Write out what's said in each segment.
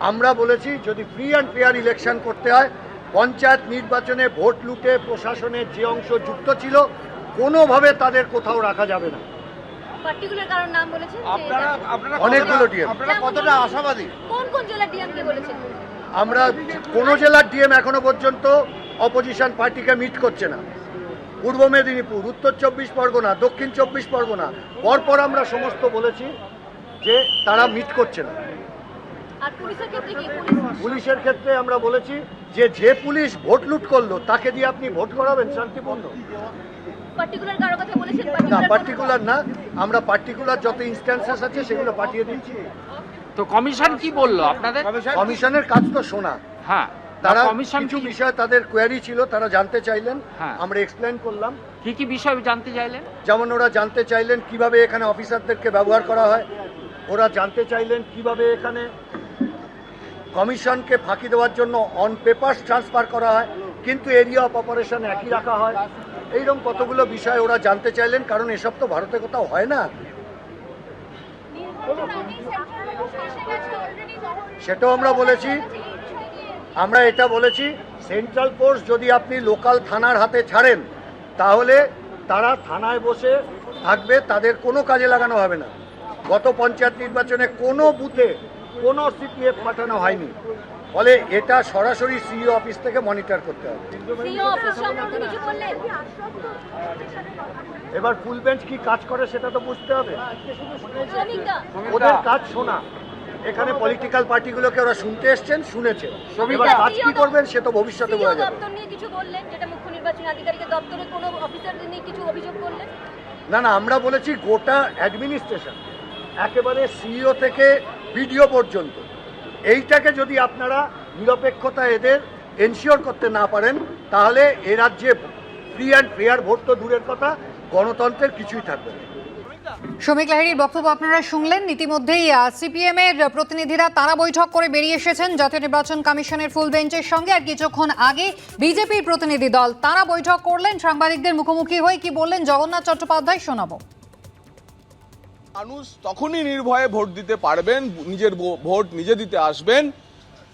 আমরা বলেছি যদি ফ্রি অ্যান্ড ফেয়ার ইলেকশন করতে হয় পঞ্চায়েত নির্বাচনে ভোট লুটে প্রশাসনের যে অংশ যুক্ত ছিল কোনোভাবে তাদের কোথাও রাখা যাবে না। পার্টিকুলার কারণ নাম বলেছেন যে আপনারা এটা- আপনারা অনেকগুলো কতটা- DM আশাবাদী? কোন কোন জেলার ডিএম আমরা কোনো জেলার ডিএম এখনও পর্যন্ত অপোজিশন পার্টিকে মিট করছে না। পূর্ব মেদিনীপুর উত্তর চব্বিশ পরগনা দক্ষিণ চব্বিশ পরগনা পরপর আমরা সমস্ত বলেছি যে তারা মিট করছে না। পুলিশের ক্ষেত্রে কি পুলিশ? পুলিশের ক্ষেত্রে আমরা বলেছি যে যে পুলিশ ভোট লুট করল তাকে দিয়ে আপনি ভোট করাবেন শান্তিপূর্ণ। পার্টিকুলার কারও কথা বলেছেন? না পার্টিকুলার না। আমরা পার্টিকুলার যত ইনস্ট্যান্সেস আছে সেগুলো পাঠিয়ে দিচ্ছি তো কমিশন কি বলল আপনাদের? কমিশনের কাজ তো শোনা। হ্যাঁ তারা কমিশন কিছু কি বিষয় তাদের কোয়ারি ছিল তারা জানতে চাইলেন। হ্যাঁ। আমরা এক্সপ্লেন করলাম। কি কি বিষয় জানতে চাইলেন? যেমন ওরা জানতে চাইলেন কীভাবে এখানে অফিসারদেরকে ব্যবহার করা হয় ওরা জানতে চাইলেন কীভাবে এখানে কমিশনকে ফাঁকি দেওয়ার জন্য অন পেপার ট্রান্সফার করা হয়, কিন্তু এরিয়া অফ অপারেশন একই রাখা হয়। এইরকম কতগুলো বিষয় ওরা জানতে চাইলেন, কারণ এসব তো ভারতে কোথাও হয় না। সেটাও আমরা বলেছি। আমরা এটা বলেছি সেন্ট্রাল ফোর্স যদি আপনি লোকাল থানার হাতে ছাড়েন, তাহলে তারা থানায় বসে থাকবে, তাদের কোনো কাজে লাগানো হবে না। গত পঞ্চায়েত নির্বাচনে কোনো বুথে কোনো সিপিএফ পাঠানো হয়নি। ফলে এটা সরাসরি সিইও অফিস থেকে মনিটর করতে হবে। সিও অফিস সম্পর্কে কিছু বললেন এবার ফুল বেঞ্চ কি কাজ করে সেটা তো বুঝতে হবে। ওদের কাজ শোনা। এখানে পলিটিক্যাল পার্টিগুলোকে ওরা শুনতে এসছেন শুনেছেন এবার কাজ কি করবেন সে তো ভবিষ্যতে বোঝা যাবে। কিছু বললেন যেটা মুখ্য নির্বাচনী আধিকারিকের দপ্তরে কোনো অফিসারদের নিয়ে কিছু অভিযোগ করলেন? না না আমরা বলেছি গোটা অ্যাডমিনিস্ট্রেশন একেবারে সিইও থেকে বিডিও পর্যন্ত। এইটাকে যদি আপনারা নিরপেক্ষতা এদের এনশিওর করতে না পারেন, তাহলে এ রাজ্যে ফ্রি অ্যান্ড ফেয়ার ভোট তো দূরের কথা, গণতন্ত্রের কিছুই থাকবে না। শ্রমিক লাহিড়ির বক্তব্য আপনারা শুনলেন। ইতিমধ্যেই সিপিএম এর প্রতিনিধিরা তারা বৈঠক করে বেরিয়ে এসেছেন জাতীয় নির্বাচন কমিশনের ফুল বেঞ্চের সঙ্গে। আর কিছুক্ষণ আগে বিজেপির প্রতিনিধি দল, তারা বৈঠক করলেন। সাংবাদিকদের মুখোমুখি হয়ে কি বললেন জগন্নাথ চট্টোপাধ্যায় শোনাবো। মানুষ তখনই নির্ভয়ে ভোট দিতে পারবেন নিজের ভোট নিজে দিতে আসবেন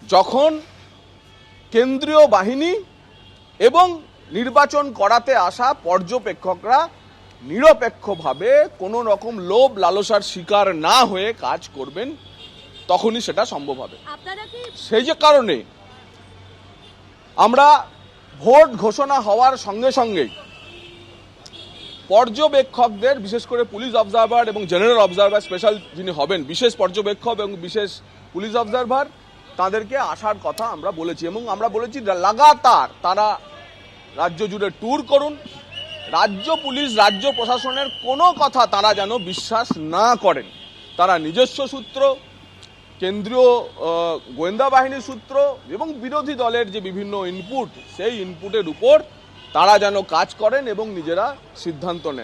যখন কেন্দ্রীয় বাহিনী এবং নির্বাচন করাতে আসা পর্যবেক্ষকরা নিরপেক্ষভাবে কোনো রকম লোভ লালসার শিকার না হয়ে কাজ করবেন তখনই সেটা সম্ভব হবে। সেই যে কারণে আমরা ভোট ঘোষণা হওয়ার সঙ্গে সঙ্গেই পর্যবেক্ষকদের, বিশেষ করে পুলিশ অবজারভার এবং জেনারেল অবজারভার স্পেশাল যিনি হবেন, বিশেষ পর্যবেক্ষক এবং বিশেষ পুলিশ অবজারভার, তাদেরকে আসার কথা আমরা বলেছি এবং আমরা বলেছি লাগাতার তারা রাজ্য জুড়ে ট্যুর করুন। রাজ্য পুলিশ, রাজ্য প্রশাসনের কোনো কথা তারা যেন বিশ্বাস না করেন। তারা নিজস্ব সূত্র, কেন্দ্রীয় গোয়েন্দা বাহিনীর সূত্র এবং বিরোধী দলের যে বিভিন্ন ইনপুট সেই ইনপুটের উপর তারা যেন কাজ করেন এবং নিজেরা সিদ্ধান্ত নেন।